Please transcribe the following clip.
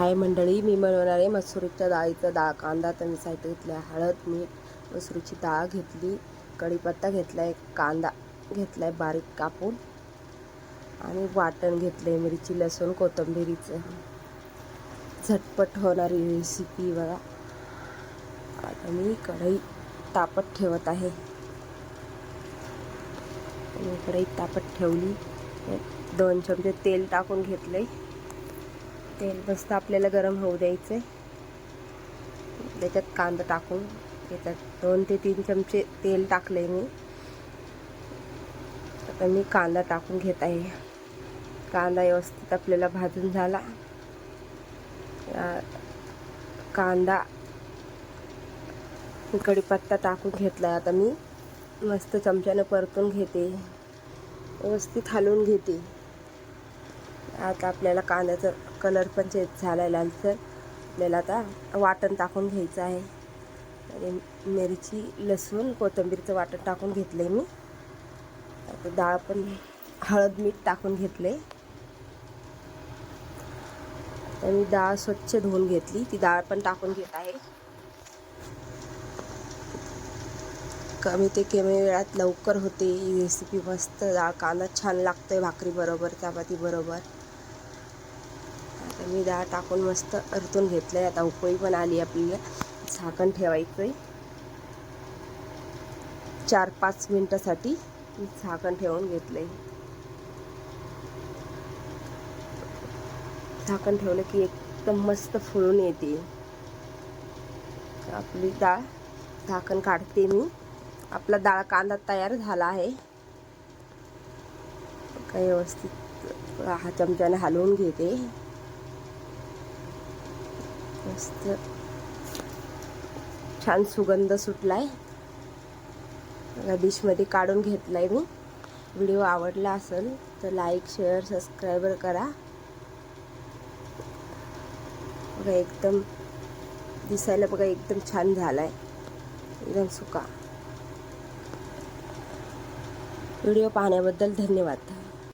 हाय मंडळी मी बनवणार आहे मसुरीच्या डाळीचा डाळ. कांदा तर मी साहित्य आहे हळद मीठ मसुरीची डाळ घेतली कढीपत्ता घेतला आहे कांदा घेतला आहे बारीक कापून. आणि वाटण घेतलं आहे मिरची लसूण कोथिंबिरीचं. झटपट होणारी रेसिपी बघा. आता मी कढई तापत ठेवत आहे. कढई तापत ठेवली. दोन चमचे तेल टाकून घेतले तेल मस्त आपल्याला गरम होऊ द्यायचं त्याच्यात कांदा टाकून त्याच्यात दोन ते तीन चमचे तेल टाकले मी. आता मी कांदा टाकून घेत आहे. कांदा व्यवस्थित आपल्याला भाजून झाला. कांदा कढीपत्ता टाकून घेतला आता मी. मस्त चमच्यानं परतून घेते. व्यवस्थित हलवून घेते. आता आपल्याला कांद्याचं कलर पण चेंज झाला आहे. आपल्याला आता वाटण टाकून घ्यायचं आहे. आणि मिरची लसूण कोथिंबीरचं वाटण टाकून घेतलं आहे मी. आता डाळ पण हळद मीठ टाकून घेतले आता मी डाळ स्वच्छ धुवून घेतली. ती डाळ पण टाकून घेत आहे. कमी ते कमी वेळात लवकर होते. ही रेसिपी मस्त डाळ कांदा छान लागतोय भाकरी बरोबर. तर मी डाळ टाकून मस्त परतून आहे आता उकळी पण आली आपल्याला झाकण ठेवायचंय. चार पाच मिनटासाठी मी झाकण ठेवून घेतलंय. झाकण ठेवलं की एकदम मस्त फुलून येते. आपली डाळ झाकण काढते मी. आपला डाळ कांदा तयार झाला आहे. काही व्यवस्थित हा चमच्याने हलवून घेते. मस्त. छान सुगंध सुटलाय. डिशमध्ये काढून घेतलाय मी. व्हिडिओ आवडला असेल तर लाईक शेअर सबस्क्राईबर करा. बघा एकदम दिसायला बघा एकदम छान झालाय. एकदम सुका. व्हिडिओ पाहण्याबद्दल धन्यवाद.